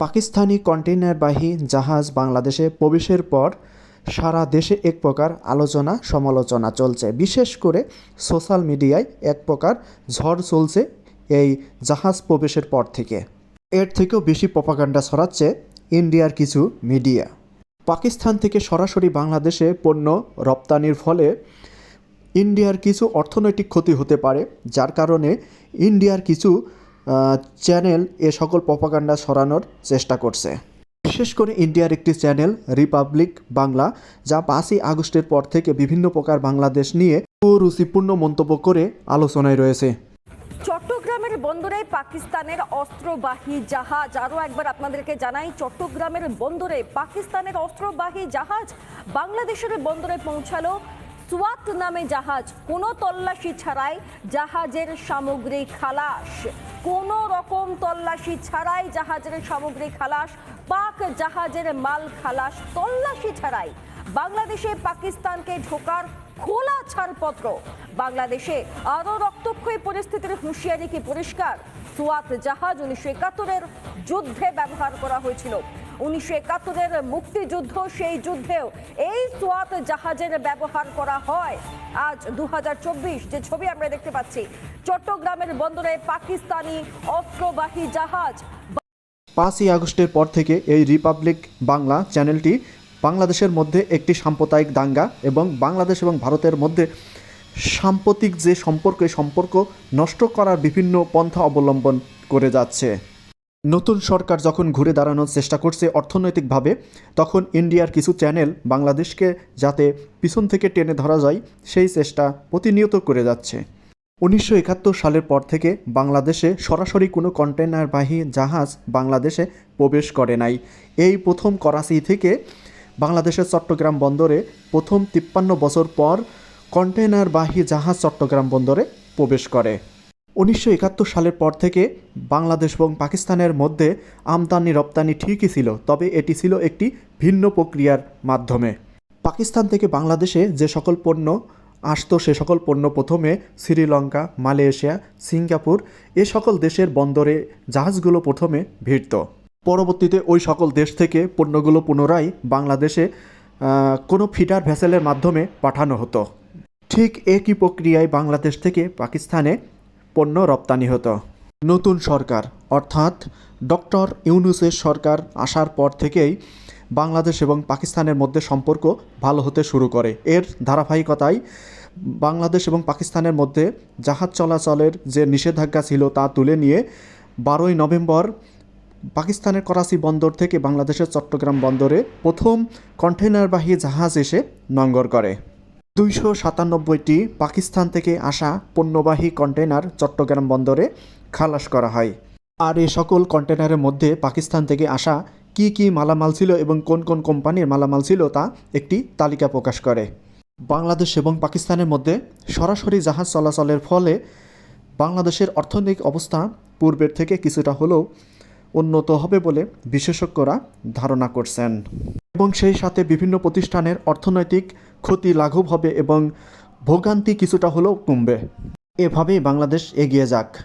পাকিস্তানি কন্টেইনারবাহী জাহাজ বাংলাদেশে প্রবেশের পর সারা দেশে এক প্রকার আলোচনা, সমালোচনা চলছে। বিশেষ করে সোশ্যাল মিডিয়ায় এক প্রকার ঝড় চলছে এই জাহাজ প্রবেশের পর থেকে। এর থেকেও বেশি প্রপাগান্ডা ছড়াচ্ছে ইন্ডিয়ার কিছু মিডিয়া। পাকিস্তান থেকে সরাসরি বাংলাদেশে পণ্য রপ্তানির ফলে ইন্ডিয়ার কিছু অর্থনৈতিক ক্ষতি হতে পারে, যার কারণে ইন্ডিয়ার কিছু চ্যানেল এ সকল প্রপাগান্ডা সরানোর চেষ্টা করছে। বিশেষ করে ইন্ডিয়ার একটি চ্যানেল, রিপাবলিক বাংলা, যা পাঁচই আগস্টের পর থেকে বিভিন্ন প্রকার বাংলাদেশ নিয়ে রুচিপূর্ণ মন্তব্য করে আলোচনায় রয়েছে। চট্টগ্রামের বন্দরে পাকিস্তানের অস্ত্রবাহী জাহাজ। আরও একবার আপনাদেরকে জানাই, চট্টগ্রামের বন্দরে পাকিস্তানের অস্ত্রবাহী জাহাজ বাংলাদেশের বন্দরে পৌঁছালো। সুয়াত নামে জাহাজ, কোনো তল্লাশি ছাড়াই জাহাজের সামগ্রী খালাস। কোনো রকম তল্লাশি ছাড়াই জাহাজের সামগ্রী খালাস, পাক জাহাজের মাল খালাস, তল্লাশি ছাড়াই। বাংলাদেশে পাকিস্তানকে ঢোকার খোলা ছাড়পত্র। বাংলাদেশে আরও রক্তক্ষয়ী পরিস্থিতির হুঁশিয়ারি কি পরিষ্কার? সুয়াত জাহাজ উনিশশো একাত্তরের যুদ্ধে ব্যবহার করা হয়েছিল। উনিশশো একাত্তরের মুক্তিযুদ্ধ, সেই যুদ্ধেও এই সোয়াত জাহাজের ব্যবহার করা হয়। আজ দু হাজার চব্বিশ যে ছবি আমরা দেখতে পাচ্ছি, চট্টগ্রামের বন্দরে পাকিস্তানি অস্ত্রবাহী জাহাজ পাঁচই আগস্টের পর থেকে এই রিপাবলিক বাংলা চ্যানেলটি বাংলাদেশের মধ্যে একটি সাম্প্রদায়িক দাঙ্গা এবং বাংলাদেশ এবং ভারতের মধ্যে সাম্প্রতিক যে সম্পর্ক সম্পর্ক নষ্ট করার বিভিন্ন পন্থা অবলম্বন করে যাচ্ছে। নতুন সরকার যখন ঘুরে দাঁড়ানোর চেষ্টা করছে অর্থনৈতিকভাবে, তখন ইন্ডিয়ার কিছু চ্যানেল বাংলাদেশকে যাতে পিছন থেকে টেনে ধরা যায়, সেই চেষ্টা প্রতিনিয়ত করে যাচ্ছে। উনিশশো একাত্তর সালের পর থেকে বাংলাদেশে সরাসরি কোনো কন্টেনারবাহী জাহাজ বাংলাদেশে প্রবেশ করে নাই। এই প্রথম করাচি থেকে বাংলাদেশের চট্টগ্রাম বন্দরে প্রথম তিপ্পান্ন বছর পর কন্টেনারবাহী জাহাজ চট্টগ্রাম বন্দরে প্রবেশ করে। উনিশশো একাত্তর সালের পর থেকে বাংলাদেশ এবং পাকিস্তানের মধ্যে আমদানি রপ্তানি ঠিকই ছিল, তবে এটি ছিল একটি ভিন্ন প্রক্রিয়ার মাধ্যমে। পাকিস্তান থেকে বাংলাদেশে যে সকল পণ্য আসতো, সে সকল পণ্য প্রথমে শ্রীলঙ্কা, মালয়েশিয়া, সিঙ্গাপুর, এ সকল দেশের বন্দরে জাহাজগুলো প্রথমে ভিড়ত। পরবর্তীতে ওই সকল দেশ থেকে পণ্যগুলো পুনরায় বাংলাদেশে কোনো ফিটার ভেসেলের মাধ্যমে পাঠানো হতো। ঠিক একই প্রক্রিয়ায় বাংলাদেশ থেকে পাকিস্তানে পণ্য রপ্তানি হতো। নতুন সরকার, অর্থাৎ ডক্টর ইউনুসের সরকার আসার পর থেকেই বাংলাদেশ এবং পাকিস্তানের মধ্যে সম্পর্ক ভালো হতে শুরু করে। এর ধারাবাহিকতায় বাংলাদেশ এবং পাকিস্তানের মধ্যে জাহাজ চলাচলের যে নিষেধাজ্ঞা ছিল তা তুলে নিয়ে বারোই নভেম্বর পাকিস্তানের করাচি বন্দর থেকে বাংলাদেশের চট্টগ্রাম বন্দরে প্রথম কন্টেনারবাহী জাহাজ এসে নঙ্গর করে। দুইশো সাতানব্বইটি পাকিস্তান থেকে আসা পণ্যবাহী কন্টেনার চট্টগ্রাম বন্দরে খালাস করা হয়। আর এই সকল কন্টেনারের মধ্যে পাকিস্তান থেকে আসা কি কি মালামাল ছিল এবং কোন কোন কোম্পানির মালামাল ছিল তা একটি তালিকা প্রকাশ করে। বাংলাদেশ এবং পাকিস্তানের মধ্যে সরাসরি জাহাজ চলাচলের ফলে বাংলাদেশের অর্থনৈতিক অবস্থা পূর্বের থেকে কিছুটা হলেও উন্নত হবে বলে বিশেষজ্ঞরা ধারণা করছেন। এবং সেই সাথে বিভিন্ন প্রতিষ্ঠানের অর্থনৈতিক ক্ষতি লাঘব হবে এবং ভোগান্তি কিছুটা হলেও কমবে। এভাবেই বাংলাদেশ এগিয়ে যাক।